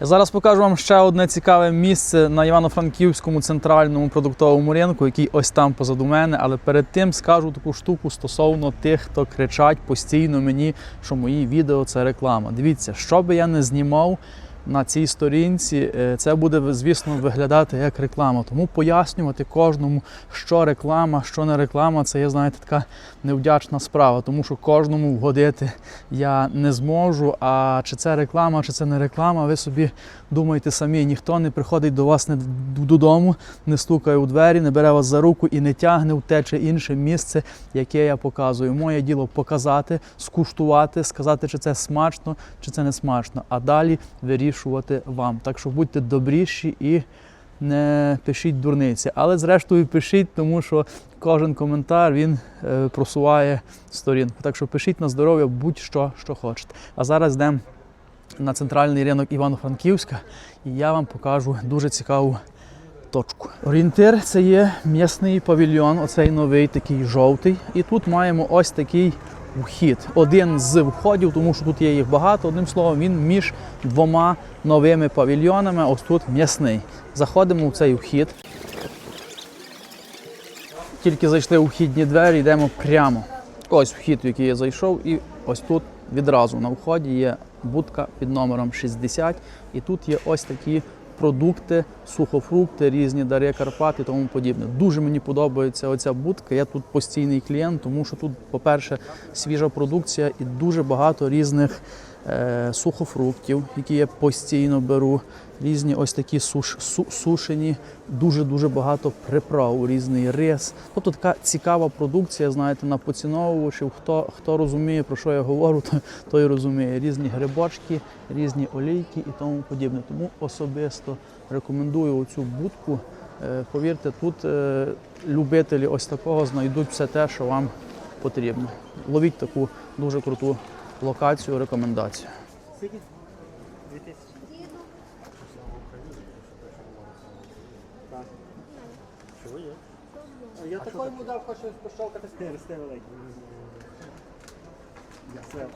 Зараз покажу вам ще одне цікаве місце на Івано-Франківському центральному продуктовому ринку, який ось там позаду мене. Але перед тим скажу таку штуку стосовно тих, хто кричать постійно мені, що мої відео це реклама. Дивіться, що би я не знімав. На цій сторінці е, це буде, звісно, виглядати як реклама. Тому пояснювати кожному, що реклама, що не реклама, це є, знаєте, така невдячна справа, тому що кожному вгодити я не зможу. А чи це реклама, чи це не реклама, ви собі думайте самі. Ніхто не приходить до вас не додому, не стукає у двері, не бере вас за руку і не тягне в те чи інше місце, яке я показую. Моє діло показати, скуштувати, сказати, чи це смачно, чи це не смачно, а далі вирішувати вам. Так що будьте добріші і не пишіть дурниці. Але зрештою пишіть, тому що кожен коментар він е, просуває сторінку. Так що пишіть на здоров'я будь-що, що хочете. А зараз йдемо на центральний ринок Івано-Франківська, і я вам покажу дуже цікаву точку. Орієнтир це є м'ясний павільйон, оцей новий, такий жовтий. І тут маємо ось такий вхід. Один з входів, тому що тут є їх багато. Одним словом, він між двома новими павільйонами. Ось тут м'ясний. Заходимо в цей вхід. Тільки зайшли у вхідні двері, йдемо прямо. Ось вхід, в який я зайшов, і ось тут відразу на вході є будка під номером 60. І тут є ось такі продукти, сухофрукти, різні дари Карпат і тому подібне. Дуже мені подобається оця будка. Я тут постійний клієнт, тому що тут, по-перше, свіжа продукція і дуже багато різних сухофруктів, які я постійно беру. Різні ось такі суш, су, сушені, дуже-дуже багато приправ, різний рис. Тобто така цікава продукція, знаєте, на поціновувачів. Хто, хто розуміє, про що я говорю, той, той розуміє. Різні грибочки, різні олійки і тому подібне. Тому особисто рекомендую оцю будку. Е, Повірте, тут е, любителі ось такого знайдуть все те, що вам потрібно. Ловіть таку дуже круту локацію, рекомендацію. Чого є? Я такий йому дав, хочу пощолкати Росте великий. Все.